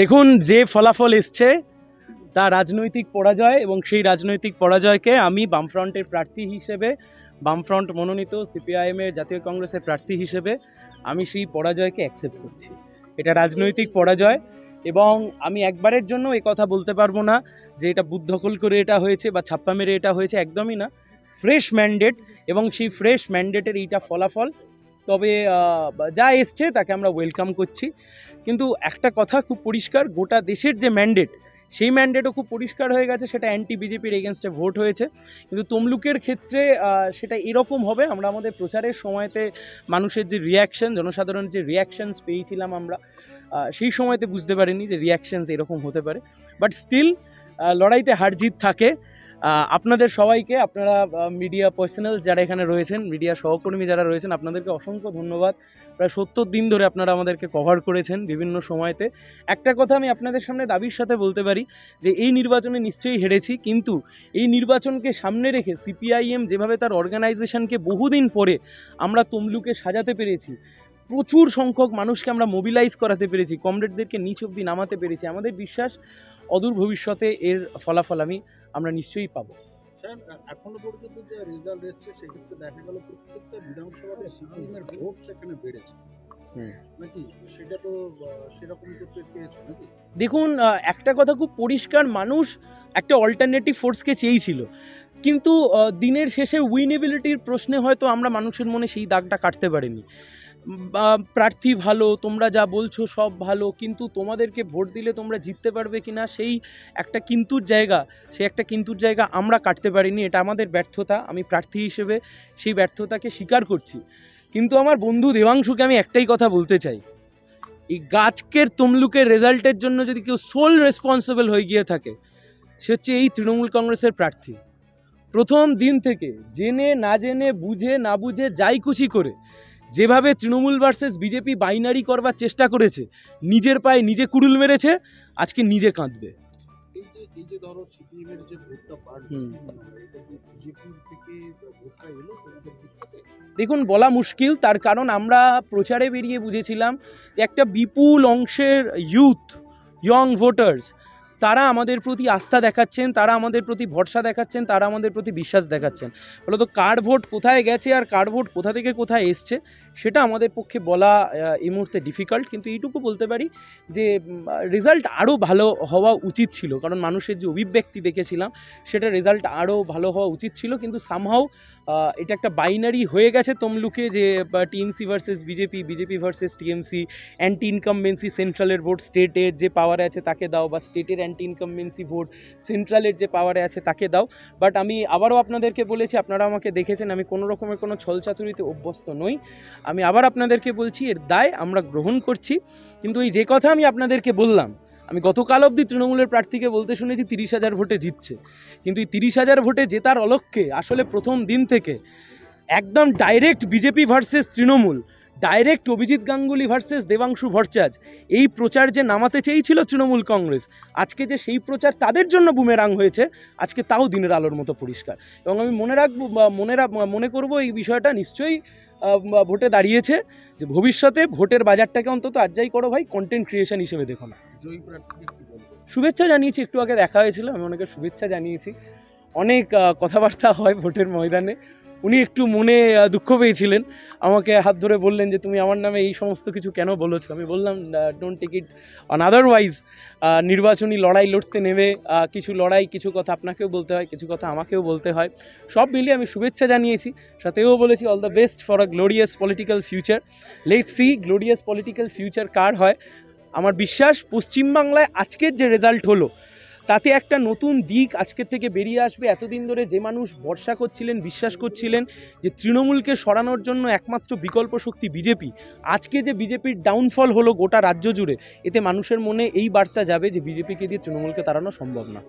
দেখুন, যে ফলাফল এসছে, তা রাজনৈতিক পরাজয় এবং সেই রাজনৈতিক পরাজয়কে আমি বামফ্রন্টের প্রার্থী হিসেবে, বামফ্রন্ট মনোনীত সিপিআইএমের জাতীয় কংগ্রেসের প্রার্থী হিসেবে, আমি সেই পরাজয়কে অ্যাকসেপ্ট করছি। এটা রাজনৈতিক পরাজয় এবং আমি একবারের জন্য এ কথা বলতে পারব না যে এটা দখল করে এটা হয়েছে বা ছাপ্পা মেরে এটা হয়েছে, একদমই না। ফ্রেশ ম্যান্ডেট এবং সেই ফ্রেশ ম্যান্ডেটের এইটা ফলাফল তবে যা এসছে তাকে আমরা ওয়েলকাম করছি। কিন্তু একটা কথা খুব পরিষ্কার, গোটা দেশের যে ম্যান্ডেট সেই ম্যান্ডেটও খুব পরিষ্কার হয়ে গেছে, সেটা অ্যান্টি বিজেপির এগেনস্টে ভোট হয়েছে। কিন্তু তমলুকের ক্ষেত্রে সেটা এরকম হবে, আমরা আমাদের প্রচারের সময়তে মানুষের যে রিয়াকশন জনসাধারণের যে রিয়াকশানস পেয়েছিলাম আমরা সেই সময়তে বুঝতে পারিনি যে রিয়াকশনস এরকম হতে পারে। বাট স্টিল লড়াইতে হার জিত থাকে। আপনাদের সবাইকে, আপনারা মিডিয়া পার্সোনালস যারা এখানে রয়েছেন মিডিয়া সহকর্মী যারা রয়েছেন, আপনাদেরকে অসংখ্য ধন্যবাদ। প্রায় সত্তর দিন ধরে আপনারা আমাদেরকে কভার করেছেন বিভিন্ন সময়তে। একটা কথা আমি আপনাদের সামনে দাবির সাথে বলতে পারি, যে এই নির্বাচনে নিশ্চয়ই হেরেছি, কিন্তু এই নির্বাচনকে সামনে রেখে সিপিআইএম যেভাবে তার অর্গানাইজেশনকে বহুদিন পরে আমরা তমলুকে সাজাতে পেরেছি, প্রচুর সংখ্যক মানুষকে আমরা মোবিলাইজ করাতে পেরেছি কমরেডদেরকে নিচ অব্দি নামাতে পেরেছি। আমাদের বিশ্বাস, অদূর ভবিষ্যতে এর ফলাফল আমি আমরা নিশ্চয়ই পাবো। এখনও পর্যন্ত যে রেজাল্ট এসছে সেক্ষেত্রে দেখা গেল প্রত্যেকটা বিধানসভাতে সিপিএমের ভোট সেখানে বেড়েছে। হুম। নাকি? সেটা তো আহ, সেরকম করতে পেয়েছ নাকি? দেখুন একটা কথা খুব পরিষ্কার মানুষ একটা অল্টারনেটিভ ফোর্সকে চেয়েছিল। কিন্তু দিনের শেষে উইনেবিলিটির প্রশ্নে হয়তো আমরা মানুষের মনে সেই দাগটা কাটতে পারিনি। প্রার্থী ভালো, তোমরা যা বলছো সব ভালো, কিন্তু তোমাদেরকে ভোট দিলে তোমরা জিততে পারবে কি না সেই একটা কিন্তুর জায়গা, সেই একটা কিন্তুর জায়গা আমরা কাটতে পারিনি, এটা আমাদের ব্যর্থতা, আমি প্রার্থী হিসেবে সেই ব্যর্থতাকে স্বীকার করছি। কিন্তু আমার বন্ধু দেবাংশুকে আমি একটাই কথা বলতে চাই, এই গাছকের তমলুকের রেজাল্টের জন্য যদি কেউ সোল রেসপন্সিবল হয়ে গিয়ে থাকে, সে হচ্ছে এই তৃণমূল কংগ্রেসের প্রার্থী। প্রথম দিন থেকে, জেনে না জেনে, বুঝে না বুঝে, যাই খুশি করে যেভাবে তৃণমূল ভার্সেস বিজেপি বাইনারি করবার চেষ্টা করেছে নিজের পায়ে নিজে কুড়ুল মেরেছে আজকে নিজে কাঁদবে? দেখুন বলা মুশকিল তার কারণ আমরা প্রচারে বেরিয়ে বুঝেছিলাম যে একটা বিপুল অংশের ইউথ ইয়ং ভোটার্স তারা আমাদের প্রতি আস্থা দেখাচ্ছেন তারা আমাদের প্রতি ভরসা দেখাচ্ছেন তারা আমাদের প্রতি বিশ্বাস দেখাচ্ছেন। ফলত কার ভোট কোথায় গেছে আর কার ভোট কোথা থেকে কোথায় এসছে সেটা আমাদের পক্ষে বলা এই মুহূর্তে ডিফিকাল্ট কিন্তু এইটুকু বলতে পারি যে রেজাল্ট আরও ভালো হওয়া উচিত ছিল। কারণ মানুষের যে অভিব্যক্তি দেখেছিলাম, সেটা রেজাল্ট আরও ভালো হওয়া উচিত ছিল। কিন্তু সামহাও এটা একটা বাইনারি হয়ে গেছে তমলুকে যে TMC versus BJP BJP versus TMC anti incumbency সেন্ট্রালের vote স্টেটের যে পাওয়ারে আছে তাকে দাও, বা স্টেটের অ্যান্টি ইনকামবেন্সি ভোট সেন্ট্রালের যে পাওয়ারে আছে তাকে দাও। বাট আমি আবারও আপনাদেরকে বলেছি, আপনারা আমাকে দেখেছেন, আমি কোনো রকমের কোনো ছলচাতুরিতে অভ্যস্ত নই। আমি আবার আপনাদেরকে বলছি, এর দায় আমরা গ্রহণ করছি। কিন্তু এই যে কথা আমি আপনাদেরকে বললাম, আমি গতকাল অবধি তৃণমূলের প্রার্থীকে বলতে শুনেছি তিরিশ হাজার ভোটে জিতছে। কিন্তু এই তিরিশ হাজার ভোটে জেতার অলক্ষ্যে আসলে প্রথম দিন থেকে একদম direct BJP versus Trinamool direct Abhijit Ganguly versus Debangshu Bhattacharya এই প্রচার যে নামাতে চেয়েছিল তৃণমূল কংগ্রেস, আজকে যে সেই প্রচার তাদের জন্য বুমেরাং হয়েছে, আজকে তাও দিনের আলোর মতো পরিষ্কার। এবং আমি মনে রাখব মনে মনে করব এই বিষয়টা নিশ্চয়ই ভোটে দাঁড়িয়েছে যে ভবিষ্যতে ভোটের বাজারটাকে অন্তত আর যাই করো ভাই কন্টেন্ট ক্রিয়েশন হিসেবে দেখো না। শুভেচ্ছা জানিয়েছি একটু আগে দেখা হয়েছিল আমি অনেকে শুভেচ্ছা জানিয়েছি। অনেক কথাবার্তা হয় ভোটের ময়দানে। উনি একটু মনে দুঃখ পেয়েছিলেন। আমাকে হাত ধরে বললেন যে, তুমি আমার নামে এই সমস্ত কিছু কেন বলেছ? আমি বললাম don't take it on otherwise নির্বাচনী লড়াই লড়তে নেমে কিছু লড়াই, কিছু কথা আপনাকেও বলতে হয়, কিছু কথা আমাকেও বলতে হয়। সব মিলিয়ে আমি শুভেচ্ছা জানিয়েছি। সাথেও বলেছি all the best for a glorious political future let see glorious political future কার হয়? আমার বিশ্বাস, পশ্চিমবাংলায় আজকের যে রেজাল্ট হলো তাতে একটা নতুন দিক আজকের থেকে বেরিয়ে আসবে। এতদিন ধরে যে মানুষ ভরসা করছিলেন, বিশ্বাস করছিলেন যে তৃণমূলকে সরানোর জন্য একমাত্র বিকল্প শক্তি বিজেপি। আজকে যে বিজেপির ডাউনফল হলো গোটা রাজ্য জুড়ে, এতে মানুষের মনে এই বার্তা যাবে যে বিজেপিকে দিয়ে তৃণমূলকে তাড়ানো সম্ভব না।